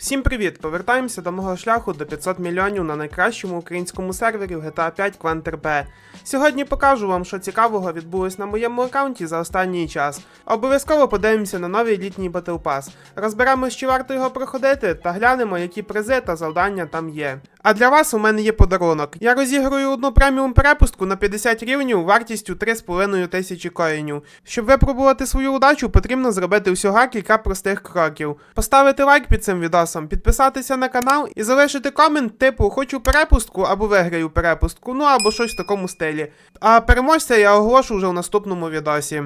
Всім привіт! Повертаємося до мого шляху до 500 мільйонів на найкращому українському сервері в GTA 5 B. Сьогодні покажу вам, що цікавого відбулось на моєму аккаунті за останній час. Обов'язково подивимося на новий літній Battle Pass. Розберемось, чи варто його проходити, та глянемо, які призи та завдання там є. А для вас у мене є подарунок. Я розіграю одну преміум перепустку на 50 рівнів вартістю 3,5 тисячі коїнів. Щоб випробувати свою удачу, потрібно зробити всього кілька простих кроків. Поставити лайк під цим відосом, підписатися на канал і залишити комент типу Хочу перепустку або виграю перепустку, ну або щось в такому стилі. А переможця я оголошу вже в наступному відосі.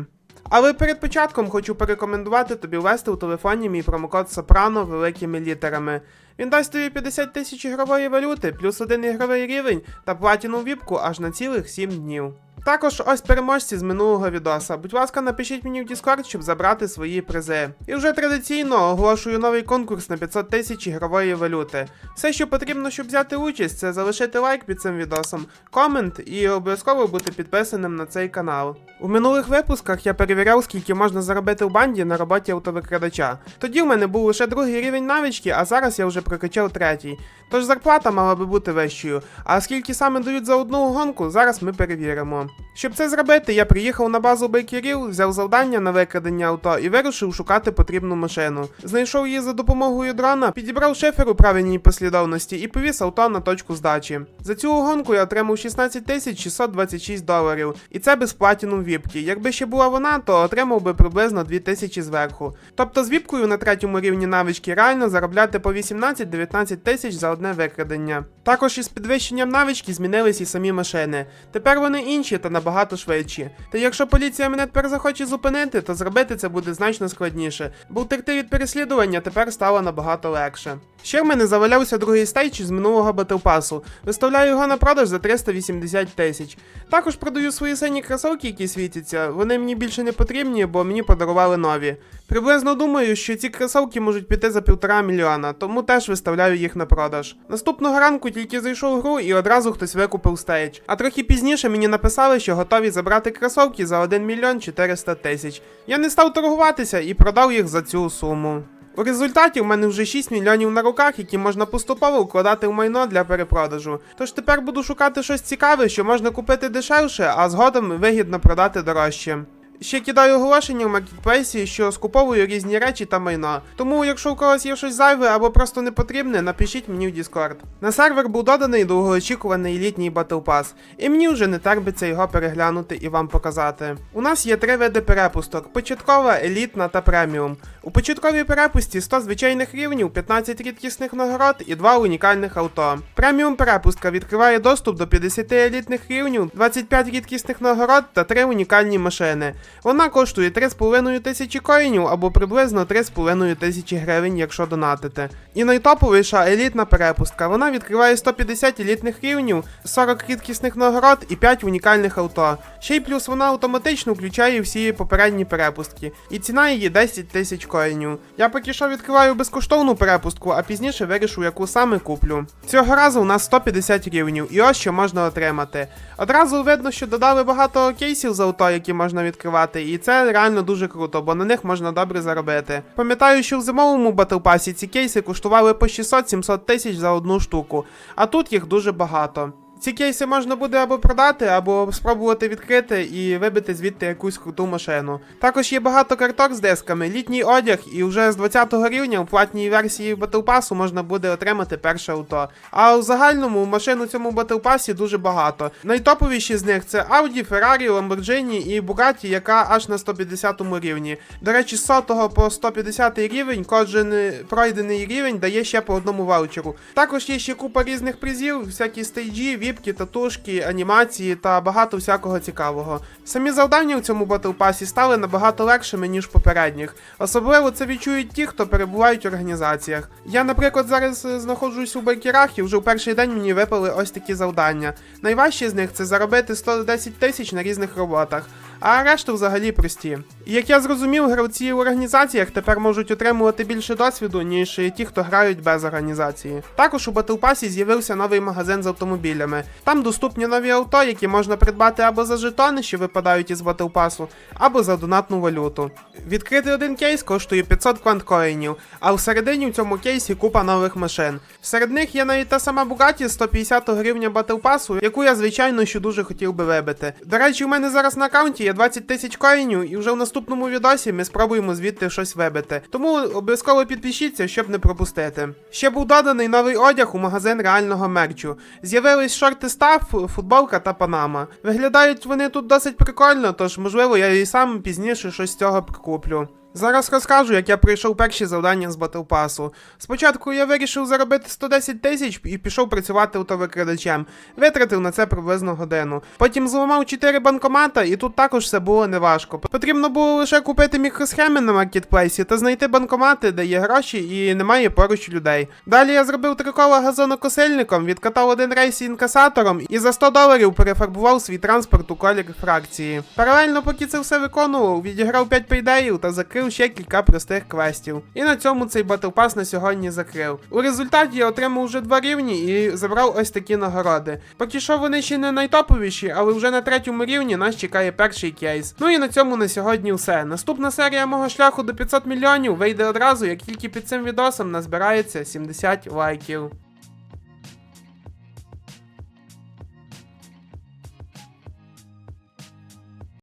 Але перед початком хочу порекомендувати тобі ввести у телефоні мій промокод Сопрано великими літерами. Він дасть тобі 50 тисяч ігрової валюти, плюс один ігровий рівень та платіну віпку аж на цілих 7 днів. Також ось переможці з минулого відоса. Будь ласка, напишіть мені в Discord, щоб забрати свої призи. І вже традиційно оголошую новий конкурс на 500 тисяч ігрової валюти. Все, що потрібно, щоб взяти участь, це залишити лайк під цим відосом, комент і обов'язково бути підписаним на цей канал. У минулих випусках я перевіряв, скільки можна заробити в банді на роботі автовикрадача. Тоді в мене був лише другий рівень навички, а зараз я вже прокачав третій. Тож зарплата мала би бути вищою. А скільки саме дають за одну гонку, зараз ми перевіримо. Щоб це зробити, я приїхав на базу байкерів, взяв завдання на викрадення авто і вирушив шукати потрібну машину. Знайшов її за допомогою дрона, підібрав шифер у правильній послідовності і повіз авто на точку здачі. За цю гонку я отримав 16 626 доларів, і це без платіну віпки. Якби ще була вона, то отримав би приблизно 2 тисячі зверху. Тобто з віпкою на третьому рівні навички реально заробляти по 18-19 тисяч за одне викрадення. Також із підвищенням навички змінились і самі машини. Тепер вони інші та набагато швидші. Та якщо поліція мене тепер захоче зупинити, то зробити це буде значно складніше, бо втекти від переслідування тепер стало набагато легше. Ще в мене завалявся другий стейдж з минулого батлпасу. Виставляю його на продаж за 380 тисяч. Також продаю свої сині кросовки, які світяться. Вони мені більше не потрібні, бо мені подарували нові. Приблизно думаю, що ці кросовки можуть піти за півтора мільйона, тому теж виставляю їх на продаж. Наступного ранку тільки зайшов в гру і одразу хтось викупив стейдж. А трохи пізніше мені написали, що готові забрати кросовки за 1 мільйон 400 тисяч. Я не став торгуватися і продав їх за цю суму. У результаті в мене вже 6 мільйонів на руках, які можна поступово вкладати в майно для перепродажу. Тож тепер буду шукати щось цікаве, що можна купити дешевше, а згодом вигідно продати дорожче. Ще кидаю оголошення в маркетплейсі, що скуповую різні речі та майно. Тому, якщо у когось є щось зайве або просто не потрібне, напишіть мені в Discord. На сервер був доданий довгоочікуваний літній Battle Pass, і мені вже не терпиться його переглянути і вам показати. У нас є три види перепусток: початкова, елітна та преміум. У початковій перепусті 100 звичайних рівнів, 15 рідкісних нагород і 2 унікальних авто. Преміум перепустка відкриває доступ до 50 елітних рівнів, 25 рідкісних нагород та 3 унікальні машини. Вона коштує 3,5 тисячі коїнів або приблизно 3,5 тисячі гривень, якщо донатите. І найтоповіша елітна перепустка. Вона відкриває 150 елітних рівнів, 40 рідкісних нагород і 5 унікальних авто. Ще й плюс вона автоматично включає всі попередні перепустки. І ціна її 10 тисяч коїнів. Я поки що відкриваю безкоштовну перепустку, а пізніше вирішу, яку саме куплю. Цього разу у нас 150 рівнів, і ось що можна отримати. Одразу видно, що додали багато кейсів з авто, які можна відкривати, і це реально дуже круто, бо на них можна добре заробити. Пам'ятаю, що в зимовому батлпасі ці кейси коштували по 600-700 тисяч за одну штуку, а тут їх дуже багато. Ці кейси можна буде або продати, або спробувати відкрити і вибити звідти якусь круту машину. Також є багато карток з дисками, літній одяг, і вже з 20 рівня у платній версії Pass можна буде отримати перше авто. А у загальному машин у цьому Pass дуже багато. Найтоповіші з них це Audi, Ferrari, Lamborghini і Bugatti, яка аж на 150 рівні. До речі, з 100 по 150 рівень, кожен пройдений рівень дає ще по одному ваучеру. Також є ще купа різних призів, всякі стейджі, віпки, татушки, анімації та багато всякого цікавого. Самі завдання у цьому Pass стали набагато легшими, ніж попередніх. Особливо це відчують ті, хто перебувають в організаціях. Я, наприклад, зараз е, знаходжусь у байкерах і вже у перший день мені випали ось такі завдання. Найважче з них це заробити 110 тисяч на різних роботах. а решта взагалі прості. І як я зрозумів, гравці в організаціях тепер можуть отримувати більше досвіду, ніж ті, хто грають без організації. Також у Battle Pass з'явився новий магазин з автомобілями. Там доступні нові авто, які можна придбати або за жетони, що випадають із Battle Pass, або за донатну валюту. Відкрити один кейс коштує 500 кванткоїнів, а всередині в цьому кейсі купа нових машин. Серед них є навіть та сама Bugatti 150 гривня Battle Pass, яку я звичайно що дуже хотів би вибити. До речі, у мене зараз на аккаунті є 20 тисяч коїнів, і вже в наступному відосі ми спробуємо звідти щось вибити. Тому обов'язково підпишіться, щоб не пропустити. Ще був доданий новий одяг у магазин реального мерчу. З'явились шорти став, футболка та панама. Виглядають вони тут досить прикольно, тож можливо я і сам пізніше щось з цього прикуплю. Зараз розкажу, як я пройшов перші завдання з Pass. Спочатку я вирішив заробити 110 тисяч і пішов працювати автовикрадачем. Витратив на це приблизно годину. Потім зламав 4 банкомата, і тут також все було неважко. Потрібно було лише купити мікросхеми на маркетплейсі та знайти банкомати, де є гроші і немає поруч людей. Далі я зробив три кола газонокосильником, відкатав один рейс інкасатором і за 100 доларів перефарбував свій транспорт у колір фракції. Паралельно, поки це все виконував, відіграв 5 пейдеїв та закрив ще кілька простих квестів. І на цьому цей Battle Pass на сьогодні закрив. У результаті я отримав вже два рівні і забрав ось такі нагороди. Поки що вони ще не найтоповіші, але вже на третьому рівні нас чекає перший кейс. Ну і на цьому на сьогодні все. Наступна серія мого шляху до 500 мільйонів вийде одразу, як тільки під цим відосом назбирається 70 лайків.